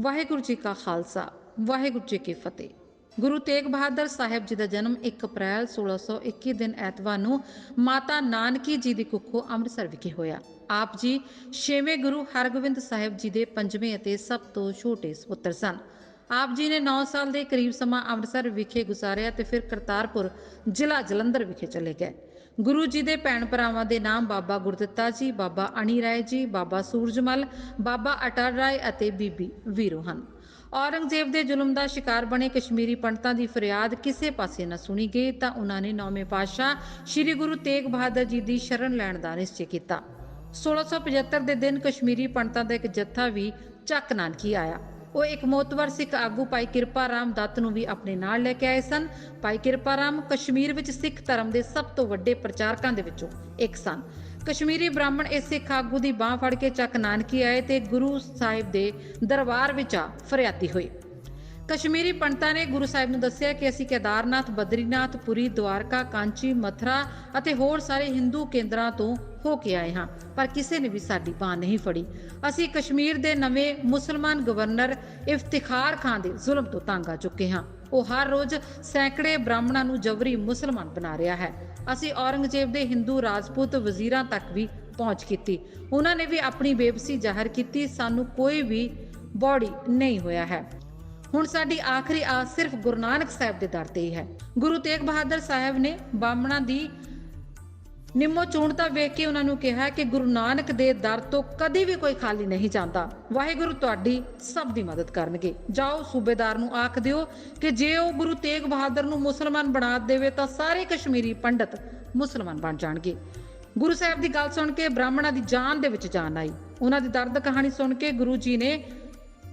ਵਾਹਿਗੁਰੂ ਜੀ ਕਾ ਖਾਲਸਾ, ਵਾਹਿਗੁਰੂ ਜੀ ਕੀ ਫਤਿਹ। ਗੁਰੂ ਤੇਗ ਬਹਾਦਰ ਸਾਹਿਬ ਜੀ ਦਾ ਜਨਮ 1 ਅਪ੍ਰੈਲ 1621 ਦਿਨ ਐਤਵਾਰ ਨੂੰ ਮਾਤਾ ਨਾਨਕੀ ਜੀ ਦੀ ਕੁੱਖੋਂ ਅੰਮ੍ਰਿਤਸਰ ਵਿਖੇ ਹੋਇਆ। ਆਪ ਜੀ ਛੇਵੇਂ ਗੁਰੂ ਹਰਗੋਬਿੰਦ ਸਾਹਿਬ ਜੀ ਦੇ ਪੰਜਵੇਂ ਅਤੇ ਸਭ ਤੋਂ ਛੋਟੇ ਸੁਪੁੱਤਰ ਸਨ। ਆਪ ਜੀ ਨੇ 9 ਸਾਲ ਦੇ ਕਰੀਬ ਸਮਾਂ ਅੰਮ੍ਰਿਤਸਰ ਵਿਖੇ ਗੁਜ਼ਾਰਿਆ ਤੇ ਫਿਰ ਕਰਤਾਰਪੁਰ ਜ਼ਿਲ੍ਹਾ ਜਲੰਧਰ ਵਿਖੇ ਚਲੇ ਗਏ। ਗੁਰੂ ਜੀ ਦੇ ਭੈਣ ਭਰਾਵਾਂ ਦੇ ਨਾਮ ਬਾਬਾ ਗੁਰਦਿੱਤਾ ਜੀ, ਬਾਬਾ ਅਣੀ ਰਾਏ ਜੀ, ਬਾਬਾ ਸੂਰਜਮਲ ਬਾਬਾ ਅਟਲ ਰਾਏ ਅਤੇ ਬੀਬੀ ਵੀਰੋ ਹਨ। ਔਰੰਗਜ਼ੇਬ ਦੇ ਜ਼ੁਲਮ ਦਾ ਸ਼ਿਕਾਰ ਬਣੇ ਕਸ਼ਮੀਰੀ ਪੰਡਤਾਂ ਦੀ ਫਰਿਆਦ ਕਿਸੇ ਪਾਸੇ ਨਾ ਸੁਣੀ ਗਈ ਤਾਂ ਉਹਨਾਂ ਨੇ ਨੌਵੇਂ ਪਾਤਸ਼ਾਹ ਸ੍ਰੀ ਗੁਰੂ ਤੇਗ ਬਹਾਦਰ ਜੀ ਦੀ ਸ਼ਰਨ ਲੈਣ ਦਾ ਨਿਸ਼ਚੈ ਕੀਤਾ। 1675 ਦੇ ਦਿਨ ਕਸ਼ਮੀਰੀ ਪੰਡਤਾਂ ਦਾ ਇੱਕ ਜੱਥਾ ਵੀ ਚੱਕ ਨਾਨਕੀ ਆਇਆ। ਉਹ ਇੱਕ ਮੋਤਵਰ ਸਿੱਖ ਆਗੂ ਭਾਈ ਕਿਰਪਾ ਰਾਮ ਦੱਤ ਨੂੰ ਵੀ ਆਪਣੇ ਨਾਲ ਲੈ ਕੇ ਆਏ ਸਨ। ਭਾਈ ਕਿਰਪਾ ਰਾਮ ਕਸ਼ਮੀਰ ਵਿੱਚ ਸਿੱਖ ਧਰਮ ਦੇ ਸਭ ਤੋਂ ਵੱਡੇ ਪ੍ਰਚਾਰਕਾਂ ਦੇ ਵਿੱਚੋਂ ਇੱਕ ਸਨ। ਕਸ਼ਮੀਰੀ ਬ੍ਰਾਹਮਣ ਇਸ ਸਿੱਖ ਆਗੂ ਦੀ ਬਾਹ ਫੜ ਕੇ ਚੱਕ ਨਾਨਕੀ ਆਏ ਤੇ ਗੁਰੂ ਸਾਹਿਬ ਦੇ ਦਰਬਾਰ ਵਿੱਚ ਆ ਫਰਿਆਦੀ ਹੋਏ। ਕਸ਼ਮੀਰੀ ਪੰਡਤਾਂ ਨੇ ਗੁਰੂ ਸਾਹਿਬ ਨੂੰ ਦੱਸਿਆ ਕਿ ਅਸੀਂ ਕੇਦਾਰਨਾਥ, ਬਦਰੀਨਾਥ, ਪੁਰੀ, ਦਵਾਰਕਾ, ਕਾਂਚੀ, ਮਥਰਾ ਅਤੇ ਹੋਰ ਸਾਰੇ ਹਿੰਦੂ ਕੇਂਦਰਾਂ ਤੋਂ ਹੋ ਕੇ ਆਏ ਹਾਂ, ਪਰ ਕਿਸੇ ਨੇ ਵੀ ਸਾਡੀ ਬਾਹ ਨਹੀਂ ਫੜੀ। ਅਸੀਂ ਕਸ਼ਮੀਰ ਦੇ ਨਵੇਂ ਮੁਸਲਮਾਨ ਗਵਰਨਰ ਇਫਤਿਖਾਰ ਖਾਨ ਦੇ ਜ਼ੁਲਮ ਤੋਂ ਤੰਗ ਆ ਚੁੱਕੇ ਹਾਂ। ਉਹ ਹਰ ਰੋਜ਼ ਸੈਂਕੜੇ ਬ੍ਰਾਹਮਣਾਂ ਨੂੰ ਜਬਰੀ ਮੁਸਲਮਾਨ ਬਣਾ ਰਿਹਾ ਹੈ। ਅਸੀਂ ਔਰੰਗਜ਼ੇਬ ਦੇ ਹਿੰਦੂ ਰਾਜਪੂਤ ਵਜ਼ੀਰਾਂ ਤੱਕ ਵੀ ਪਹੁੰਚ ਕੀਤੀ। ਉਹਨਾਂ ਨੇ ਵੀ ਆਪਣੀ ਬੇਬਸੀ ਜ਼ਾਹਰ ਕੀਤੀ। ਸਾਨੂੰ ਕੋਈ ਵੀ ਬੋਡੀ ਨਹੀਂ ਹੋਇਆ ਹੈ। ਹੁਣ ਸਾਡੀ ਆਖਰੀ ਆਸ ਸਿਰਫ ਗੁਰੂ ਨਾਨਕ ਸਾਹਿਬ ਦੇ ਦਰ ਤੇ ਹੀ ਹੈ। ਗੁਰੂ ਤੇਗ ਬਹਾਦਰ ਸਾਹਿਬ ਨੇ ਬਾਹਮਣਾਂ ਦੀ ਨਿੰਮੋ ਚੂਣਤਾ ਵੇਖ ਕੇ ਉਹਨਾਂ ਨੂੰ ਕਿਹਾ ਕਿ ਗੁਰੂ ਨਾਨਕ ਦੇ ਦਰ ਤੋਂ ਕਦੀ ਵੀ ਕੋਈ ਖਾਲੀ ਨਹੀਂ ਜਾਂਦਾ। ਵਾਹਿਗੁਰੂ ਤੁਹਾਡੀ ਸਭ ਦੀ ਮਦਦ ਕਰਨਗੇ। ਜਾਓ, ਸੂਬੇਦਾਰ ਨੂੰ ਆਖ ਦਿਓ ਕਿ ਜੇ ਉਹ ਗੁਰੂ ਤੇਗ ਬਹਾਦਰ ਨੂੰ ਮੁਸਲਮਾਨ ਬਣਾ ਦੇਵੇ ਤਾਂ ਸਾਰੇ ਕਸ਼ਮੀਰੀ ਪੰਡਤ ਮੁਸਲਮਾਨ ਬਣ ਜਾਣਗੇ। ਗੁਰੂ ਸਾਹਿਬ ਦੀ ਗੱਲ ਸੁਣ ਕੇ ਬ੍ਰਾਹਮਣਾਂ ਦੀ ਜਾਨ ਦੇ ਵਿੱਚ ਜਾਨ ਆਈ। ਉਹਨਾਂ ਦੀ ਦਰਦ ਕਹਾਣੀ ਸੁਣ ਕੇ ਗੁਰੂ ਜੀ ਨੇ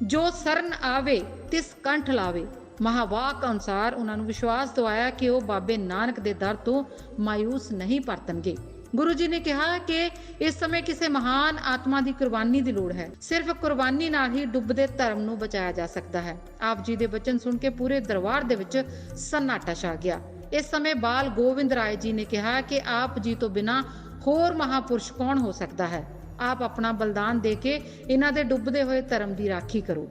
ਜੋ ਸਰਨ ਆਵੇ, ਤਿਸ ਕੰਠ ਲਾਵੇ। ਮਹਾਵਾਕ ਅਨੁਸਾਰ ਉਹਨਾਂ ਨੂੰ ਵਿਸ਼ਵਾਸ ਦਿਵਾਇਆ ਕਿ ਉਹ ਬਾਬੇ ਨਾਨਕ ਦੇ ਦਰ ਤੋਂ ਮਾਇੂਸ ਨਹੀਂ ਪਰਤਣਗੇ। ਗੁਰੂ ਜੀ ਨੇ ਕਿਹਾ ਕਿ ਇਸ ਸਮੇਂ ਕਿਸੇ ਮਹਾਨ ਆਤਮਾ ਦੀ ਕੁਰਬਾਨੀ ਦੀ ਲੋੜ ਹੈ। ਸਿਰਫ ਕੁਰਬਾਨੀ ਨਾਲ ਹੀ ਡੁੱਬਦੇ ਧਰਮ ਨੂੰ ਬਚਾਇਆ ਜਾ ਸਕਦਾ ਹੈ। ਆਪ ਜੀ ਦੇ ਬਚਨ ਸੁਣ ਕੇ ਪੂਰੇ ਦਰਬਾਰ ਦੇ ਵਿੱਚ ਸન્ਨਾਟਾ ਛਾ ਗਿਆ। ਇਸ ਸਮੇਂ ਬਾਲ ਗੋਬਿੰਦ ਰਾਏ ਜੀ ਨੇ ਕਿਹਾ ਕਿ ਆਪ ਜੀ ਤੋਂ ਬਿਨਾ ਹੋਰ ਮਹਾਪੁਰਸ਼ ਕੌਣ ਹੋ ਸਕਦਾ ਹੈ? ਆਪ ਆਪਣਾ ਬਲਿਦਾਨ ਦੇ ਕੇ ਇਹਨਾਂ ਦੇ ਡੁੱਬਦੇ ਹੋਏ ਧਰਮ ਦੀ ਰਾਖੀ ਕਰੋ।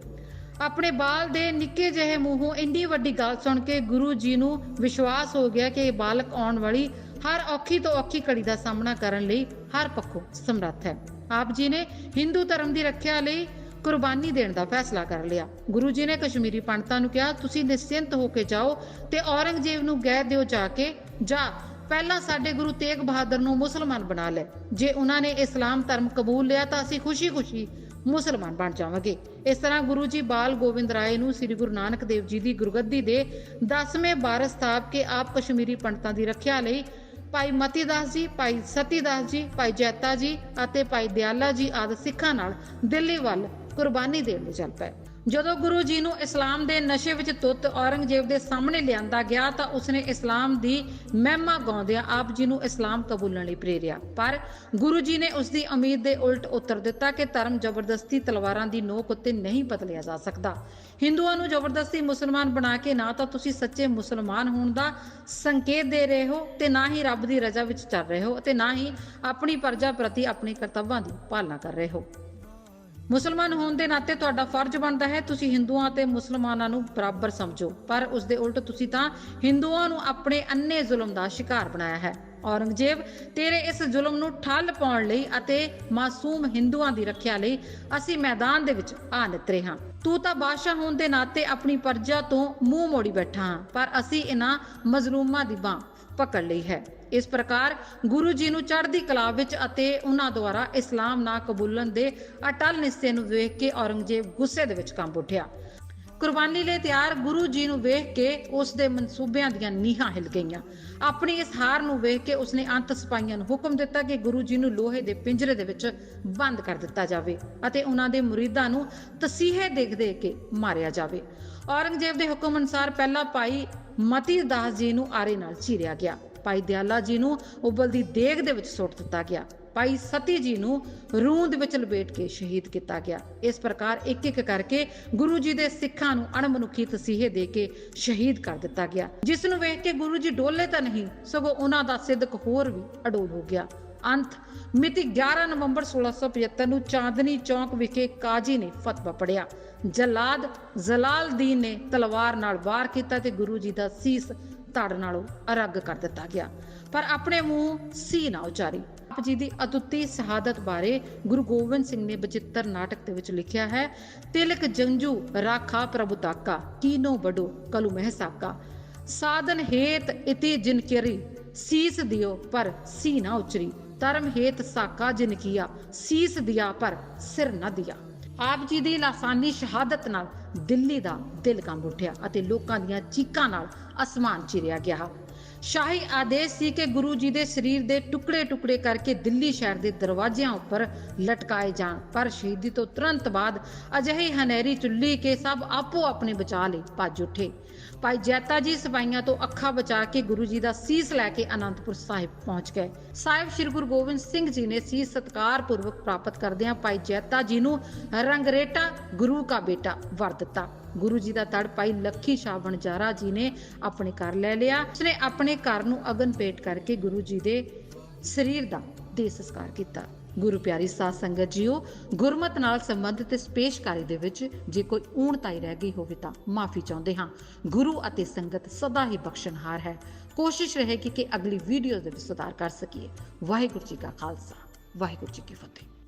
ਆਪਣੇ ਬਾਲ ਦੇ ਨਿੱਕੇ ਜਿਹੇ ਮੂੰਹੋਂ ਇੰਨੀ ਵੱਡੀ ਗੱਲ ਸੁਣ ਕੇ ਗੁਰੂ ਜੀ ਨੂੰ ਵਿਸ਼ਵਾਸ ਹੋ ਗਿਆ ਕਿ ਇਹ ਬਾਲਕ ਆਉਣ ਵਾਲੀ ਹਰ ਔਖੀ ਤੋਂ ਔਖੀ ਘੜੀ ਦਾ ਸਾਹਮਣਾ ਕਰਨ ਲਈ ਹਰ ਪੱਖੋਂ ਸਮਰੱਥ ਹੈ। ਆਪ ਜੀ ਨੇ ਹਿੰਦੂ ਧਰਮ ਦੀ ਰੱਖਿਆ ਲਈ ਕੁਰਬਾਨੀ ਦੇਣ ਦਾ ਫੈਸਲਾ ਕਰ ਲਿਆ। ਗੁਰੂ ਜੀ ਨੇ ਕਸ਼ਮੀਰੀ ਪੰਡਤਾਂ ਨੂੰ ਕਿਹਾ, ਤੁਸੀਂ ਨਿਸ਼ਚਿੰਤ ਹੋ ਕੇ ਜਾਓ ਤੇ ਔਰੰਗਜ਼ੇਬ ਨੂੰ ਕਹਿ ਦਿਓ ਜਾ ਕੇ, ਜਾ ਪਹਿਲਾਂ ਸਾਡੇ ਗੁਰੂ ਤੇਗ ਬਹਾਦਰ ਨੂੰ ਮੁਸਲਮਾਨ ਬਣਾ ਲੈ ਜੇ ਉਹਨਾਂ ਨੇ ਇਸਲਾਮ ਧਰਮ ਕਬੂਲ ਲਿਆ ਤਾਂ ਅਸੀਂ ਖੁਸ਼ੀ-ਖੁਸ਼ੀ ਮੁਸਲਮਾਨ ਬਣ ਜਾਵਾਂਗੇ। ਇਸ ਤਰ੍ਹਾਂ ਗੁਰੂ ਜੀ ਬਾਲ ਗੋਬਿੰਦ ਰਾਏ ਨੂੰ ਸ੍ਰੀ ਗੁਰੂ ਨਾਨਕ ਦੇਵ ਜੀ ਦੀ ਗੁਰਗੱਦੀ ਦੇ 10ਵੇਂ ਬਾਰਸ ਸਥਾਪ ਕੇ ਆਪ ਕਸ਼ਮੀਰੀ ਪੰਡਤਾਂ ਦੀ ਰੱਖਿਆ ਲਈ ਭਾਈ ਮਤੀ ਦਾਸ ਜੀ, ਭਾਈ ਸਤੀ ਦਾਸ ਜੀ, ਭਾਈ ਜੈਤਾ ਜੀ ਅਤੇ ਭਾਈ ਦਿਆਲਾ ਜੀ ਆਦਿ ਸਿੱਖਾਂ ਨਾਲ ਦਿੱਲੀ ਵੱਲ ਕੁਰਬਾਨੀ ਦੇਣ ਲਈ ਚੱਲ ਪਏ। ਜਦੋਂ ਗੁਰੂ ਜੀ ਨੂੰ ਇਸਲਾਮ ਦੇ ਨਸ਼ੇ ਵਿੱਚ ਤੁੱਤ ਔਰੰਗਜ਼ੇਬ ਦੇ ਸਾਹਮਣੇ ਲਿਆਂਦਾ ਗਿਆ ਤਾਂ ਉਸਨੇ ਇਸਲਾਮ ਦੀ ਮਹਿਮਾ ਗਾਉਂਦਿਆਂ ਆਪ ਜੀ ਨੂੰ ਇਸਲਾਮ ਕਬੂਲਣ ਲਈ ਪ੍ਰੇਰਿਆ। ਪਰ ਗੁਰੂ ਜੀ ਨੇ ਉਸ ਦੀ ਉਮੀਦ ਦੇ ਉਲਟ ਉੱਤਰ ਦਿੱਤਾ ਕਿ ਧਰਮ ਜ਼ਬਰਦਸਤੀ ਤਲਵਾਰਾਂ ਦੀ ਨੋਕ ਉੱਤੇ ਨਹੀਂ ਬਦਲਿਆ ਜਾ ਸਕਦਾ। ਹਿੰਦੂਆਂ ਨੂੰ ਜ਼ਬਰਦਸਤੀ ਮੁਸਲਮਾਨ ਬਣਾ ਕੇ ਨਾ ਤਾਂ ਤੁਸੀਂ ਸੱਚੇ ਮੁਸਲਮਾਨ ਹੋਣ ਦਾ ਸੰਕੇਤ ਦੇ ਰਹੇ ਹੋ ਤੇ ਨਾ ਹੀ ਰੱਬ ਦੀ ਰਜ਼ਾ ਵਿੱਚ ਚੱਲ ਰਹੇ ਹੋ ਤੇ ਨਾ ਹੀ ਆਪਣੀ ਪਰਜਾ ਪ੍ਰਤੀ ਆਪਣੇ ਕਰਤੱਵਾਂ ਦੀ ਪਾਲਣਾ ਕਰ ਰਹੇ ਹੋ। ਮੁਸਲਮਾਨ ਹੋਣ ਦੇ ਨਾਤੇ ਤੁਹਾਡਾ ਫਰਜ਼ ਬਣਦਾ ਹੈ ਤੁਸੀਂ ਹਿੰਦੂਆਂ ਅਤੇ ਮੁਸਲਮਾਨਾਂ ਨੂੰ ਬਰਾਬਰ ਸਮਝੋ। ਪਰ ਉਸ ਦੇ ਉਲਟ ਤੁਸੀਂ ਤਾਂ ਹਿੰਦੂਆਂ ਨੂੰ ਆਪਣੇ ਅੰਨੇ ਜ਼ੁਲਮ ਦਾ ਸ਼ਿਕਾਰ ਬਣਾਇਆ ਹੈ। ਔਰੰਗਜ਼ੇਬ, ਤੇਰੇ ਇਸ ਜ਼ੁਲਮ ਨੂੰ ਠੱਲ ਪਾਉਣ ਲਈ ਅਤੇ ਮਾਸੂਮ ਹਿੰਦੂਆਂ ਦੀ ਰੱਖਿਆ ਲਈ ਅਸੀਂ ਮੈਦਾਨ ਦੇ ਵਿੱਚ ਆ ਨਿਤਰੇ ਹਾਂ। ਤੂੰ ਤਾਂ ਬਾਦਸ਼ਾਹ ਹੋਣ ਦੇ ਨਾਤੇ ਆਪਣੀ ਪਰਜਾ ਤੋਂ ਮੂੰਹ ਮੋੜੀ ਬੈਠਾ ਹਾਂ, ਪਰ ਅਸੀਂ ਇਹਨਾਂ ਮਜ਼ਲੂਮਾਂ ਦੀ ਬਾਹ ਪਕੜ ਲਈ ਹੈ। ਇਸ ਪ੍ਰਕਾਰ ਗੁਰੂ ਜੀ ਨੂੰ ਚੜ੍ਹਦੀ ਕਲਾ ਵਿੱਚ ਅਤੇ ਉਹਨਾਂ ਦੁਆਰਾ ਇਸਲਾਮ ਨਾ ਕਬੂਲਣ ਦੇ ਅਟਲ ਨਿਸ਼ਚੇ ਨੂੰ ਵੇਖ ਕੇ ਔਰੰਗਜ਼ੇਬ ਗੁੱਸੇ ਦੇ ਵਿੱਚ ਕੰਬ ਉੱਠਿਆ। ਕੁਰਬਾਨੀ ਲਈ ਤਿਆਰ ਗੁਰੂ ਜੀ ਨੂੰ ਵੇਖ ਕੇ ਉਸ ਦੇ ਮਨਸੂਬਿਆਂ ਦੀਆਂ ਨੀਹਾਂ ਹਿਲ ਗਈਆਂ। ਆਪਣੀ ਇਸ ਹਾਰ ਨੂੰ ਵੇਖ ਕੇ ਉਸਨੇ ਅੰਤ ਸਿਪਾਹੀਆਂ ਨੂੰ ਹੁਕਮ ਦਿੱਤਾ ਕਿ ਗੁਰੂ ਜੀ ਨੂੰ ਲੋਹੇ ਦੇ ਪਿੰਜਰੇ ਦੇ ਵਿੱਚ ਬੰਦ ਕਰ ਦਿੱਤਾ ਜਾਵੇ ਅਤੇ ਉਹਨਾਂ ਦੇ ਮੁਰੀਦਾਂ ਨੂੰ ਤਸੀਹੇ ਦੇਖ ਦੇ ਕੇ ਮਾਰਿਆ ਜਾਵੇ। ਔਰੰਗਜ਼ੇਬ ਦੇ ਹੁਕਮ ਅਨੁਸਾਰ ਪਹਿਲਾ ਭਾਈ ਮਤੀ ਦਾਸ ਜੀ ਨੂੰ ਆਰੇ ਨਾਲ ਚੀਰਿਆ ਗਿਆ। ਭਾਈ ਦਿਆਲਾ ਜੀ ਨੂੰ ਉਬਲਦੀ ਦੇਗ ਦੇ ਵਿੱਚ ਸੁੱਟ ਦਿੱਤਾ ਗਿਆ। ਭਾਈ ਸਤੀ ਜੀ ਨੂੰ ਰੂੰਦ ਵਿੱਚ ਲਪੇਟ ਕੇ ਸ਼ਹੀਦ ਕੀਤਾ ਗਿਆ। ਇਸ ਪ੍ਰਕਾਰ ਇੱਕ ਇੱਕ ਕਰਕੇ ਗੁਰੂ ਜੀ ਦੇ ਸਿੱਖਾਂ ਨੂੰ ਅਣਮਨੁੱਖੀ ਤਸੀਹੇ ਦੇ ਕੇ ਸ਼ਹੀਦ ਕਰ ਦਿੱਤਾ ਗਿਆ। ਜਿਸ ਨੂੰ ਵੇਖ ਕੇ ਗੁਰੂ ਜੀ ਡੋਲੇ ਤਾਂ ਨਹੀਂ, ਸਗੋਂ ਉਹਨਾਂ ਦਾ ਸਿੱਧਕ ਹੋਰ ਵੀ ਅਡੋਲ ਹੋ ਗਿਆ। ਅੰਤ, ਮਿਤੀ 11 ਨਵੰਬਰ 1675 ਨੂੰ ਚਾਂਦਨੀ ਚੌਂਕ ਵਿਖੇ ਕਾਜੀ ਨੇ ਫਤਵਾ ਪੜਿਆ ਜਲਾਦ ਜ਼ਲਾਲਦੀਨ ਨੇ ਤਲਵਾਰ ਨਾਲ ਵਾਰ ਕੀਤਾ ਤੇ ਗੁਰੂ ਜੀ ਦਾ ਸੀਸ ਧੜ ਨਾਲੋਂ ਅਰਗ ਕਰ ਦਿੱਤਾ ਗਿਆ। ਪਰ ਆਪਣੇ ਮੂੰਹ ਸੀ ਨਾ ਉਚਾਰੀ। ਆਪ ਜੀ ਦੀ ਅਤੁੱਤੀ ਸ਼ਹਾਦਤ ਬਾਰੇ ਗੁਰੂ ਗੋਬਿੰਦ ਸਿੰਘ ਨੇ ਬਚਿੱਤਰ ਨਾਟਕ ਦੇ ਵਿੱਚ ਲਿਖਿਆ ਹੈ, ਤਿਲਕ ਜੰਜੂ ਰਾਖਾ ਪ੍ਰਭੂ ਤਾਕਾ, ਕੀਨੋ ਬਡੋ ਕਲੂ ਮਹਿ ਸਾਧਨ ਹੇਤ ਇਤੀ ਜਿਨ ਕਰੀ, ਸੀਸ ਦਿਓ ਪਰ ਸੀ ਨਾ ਉਚਰੀ। ਧਰਮ ਹੇਤ ਸਾਕਾ ਜਿਨ ਕੀਆ, ਸੀਸ ਦਿਆ ਪਰ ਸਿਰ ਨਾ ਦਿਆ। ਆਪ ਜੀ ਦੀ ਲਾਸਾਨੀ ਸ਼ਹਾਦਤ ਨਾਲ ਦਿੱਲੀ ਦਾ ਦਿਲ ਕੰਬ ਉੱਠਿਆ ਅਤੇ ਲੋਕਾਂ ਦੀਆਂ ਚੀਕਾਂ ਨਾਲ ਅਸਮਾਨ ਚਿਰਿਆ ਗਿਆ। ਸ਼ਾਹੀ ਆਦੇਸ਼ ਸੀ ਕਿ ਗੁਰੂ ਜੀ ਦੇ ਸਰੀਰ ਦੇ ਟੁਕੜੇ-ਟੁਕੜੇ ਕਰਕੇ ਦਿੱਲੀ ਸ਼ਹਿਰ ਦੇ ਦਰਵਾਜ਼ਿਆਂ ਉੱਪਰ ਲਟਕਾਏ ਜਾਣ। ਪਰ ਸ਼ਹੀਦੀ ਤੋਂ ਤੁਰੰਤ ਬਾਅਦ ਅਜਿਹੀ ਹਨੇਰੀ ਚੁੱਲੀ ਕੇ ਸਭ ਆਪੋ ਆਪਣੇ ਬਚਾ ਲਈ ਭੱਜ ਉੱਠੇ। ਭਾਈ ਜੈਤਾ ਜੀ ਸਿਪਾਹੀਆਂ ਤੋਂ ਅੱਖਾਂ ਬਚਾ ਕੇ ਗੁਰੂ ਜੀ ਦਾ ਸੀਸ ਲੈ ਕੇ ਅਨੰਦਪੁਰ ਸਾਹਿਬ ਪਹੁੰਚ ਗਏ। ਸਾਹਿਬ ਸ੍ਰੀ ਗੁਰੂ ਗੋਬਿੰਦ ਸਿੰਘ ਜੀ ਨੇ ਸੀਸ ਸਤਕਾਰ ਪੂਰਵਕ ਪ੍ਰਾਪਤ ਕਰਦਿਆਂ ਭਾਈ ਜੈਤਾ ਜੀ ਨੂੰ ਰੰਗਰੇਟਾ ਗੁਰੂ ਕਾ ਬੇਟਾ ਵਰ ਦਿੱਤਾ। ਗੁਰੂ ਜੀ ਦਾ ਤੜ ਪਾਈ ਲੱਖੀ ਸ਼ਾਹ ਬਣਜਾਰਾ ਜੀ ਨੇ ਆਪਣੇ ਘਰ ਲੈ ਲਿਆ। ਉਸਨੇ ਆਪਣੇ ਘਰ ਨੂੰ ਅਗਨ ਪੇਟ ਕਰਕੇ ਗੁਰੂ ਜੀ ਦੇ ਸਰੀਰ ਦਾ ਦੇ ਸੰਸਕਾਰ ਕੀਤਾ। ਗੁਰੂ ਪਿਆਰੀ ਸਾਧ ਸੰਗਤ ਜੀਓ, ਗੁਰਮਤ ਨਾਲ ਸੰਬੰਧਿਤ ਇਸ ਪੇਸ਼ਕਾਰੀ ਦੇ ਵਿੱਚ ਜੇ ਕੋਈ ਊਣਤਾਈ ਰਹਿ ਗਈ ਹੋਵੇ ਤਾਂ ਮਾਫੀ ਚਾਹੁੰਦੇ ਹਾਂ। ਗੁਰੂ ਅਤੇ ਸੰਗਤ ਸਦਾ ਹੀ ਬਖਸ਼ਣਹਾਰ ਹੈ। ਕੋਸ਼ਿਸ਼ ਰਹੇਗੀ ਕਿ ਅਗਲੀ ਵੀਡੀਓ ਦੇ ਵਿੱਚ ਸੁਧਾਰ ਕਰ ਸਕੀਏ। ਵਾਹਿਗੁਰੂ ਜੀ ਕਾ ਖਾਲਸਾ, ਵਾਹਿਗੁਰੂ ਜੀ ਕੀ ਫਤਿਹ।